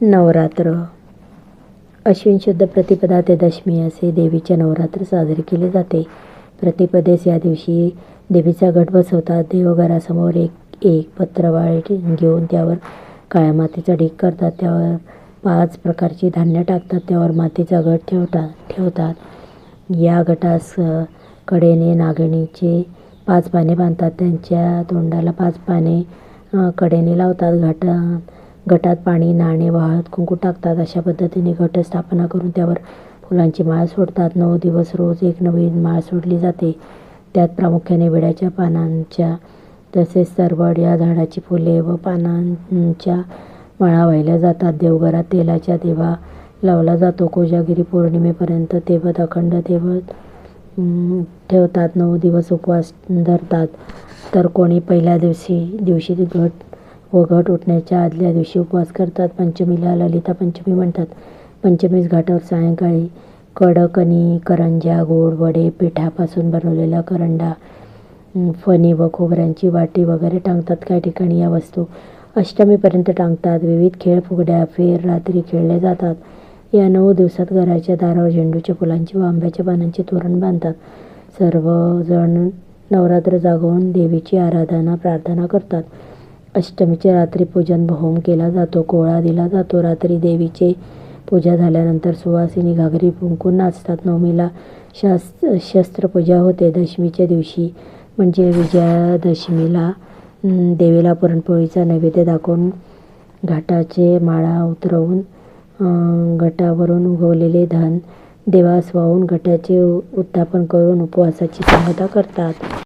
नवरात्र. अश्विन शुद्ध प्रतिपदा ते दशमी असे देवीचे नवरात्र साजरे केले जाते. प्रतिपदेस या दिवशी देवीचा घट बसवतात देवघरासमोर एक एक पत्रवाळ घेऊन त्यावर काळ्या मातीचा ढीग करतात. त्यावर पाच प्रकारची धान्य टाकतात. त्यावर मातीचा घट ठेवतात ठेवतात. या घटास कडेने नागणीचे पाच पाने बांधतात. त्यांच्या तोंडाला पाच पाने कडेने लावतात. घाटात घटात पाणी नाणे वाहत कुंकू टाकतात. अशा पद्धतीने गट स्थापना करून त्यावर फुलांची माळ सोडतात. नऊ दिवस रोज एक नवीन माळ सोडली जाते. त्यात प्रामुख्याने विड्याच्या पानांच्या तसेच सरवड या झाडाची फुले व पानांच्या माळा वाहिल्या जातात. देवघरात तेलाच्या देवा लावला जातो. कोजागिरी पौर्णिमेपर्यंत तेवत अखंड तेवत ठेवतात. नऊ दिवस उपवास धरतात. तर कोणी पहिल्या दिवशी दिवशी घट व घट उठण्याच्या आदल्या दिवशी उपवास करतात. पंचमीला ललिता पंचमी म्हणतात. पंचमीस घाटावर सायंकाळी कडकणी करंज्या गोड वडे पिठापासून बनवलेला करंडा फणी व खोबऱ्यांची वाटी वगैरे टांगतात. काही ठिकाणी या वस्तू अष्टमीपर्यंत टांगतात. विविध खेळ फुगड्या फेर रात्री खेळले जातात. या नऊ दिवसात घराच्या दारावर झेंडूच्या फुलांची व आंब्याच्या पानांची तोरण बांधतात. सर्वजण नवरात्र जागवून देवीची आराधना प्रार्थना करतात. अष्टमीच्या रात्री पूजन होम केला जातो कोळा दिला जातो. रात्री देवीचे पूजा झाल्यानंतर सुवासिनी घागरी फुंकून नाचतात. नवमीला शास् शस्त्रपूजा होते. दशमीच्या दिवशी म्हणजे विजयादशमीला देवीला पुरणपोळीचा नैवेद्य दाखवून घाटाचे माळा उतरवून घटावरून उगवलेले धन देवास वाहून घटाचे उ- उत्थापन करून उपवासाची सांगता करतात.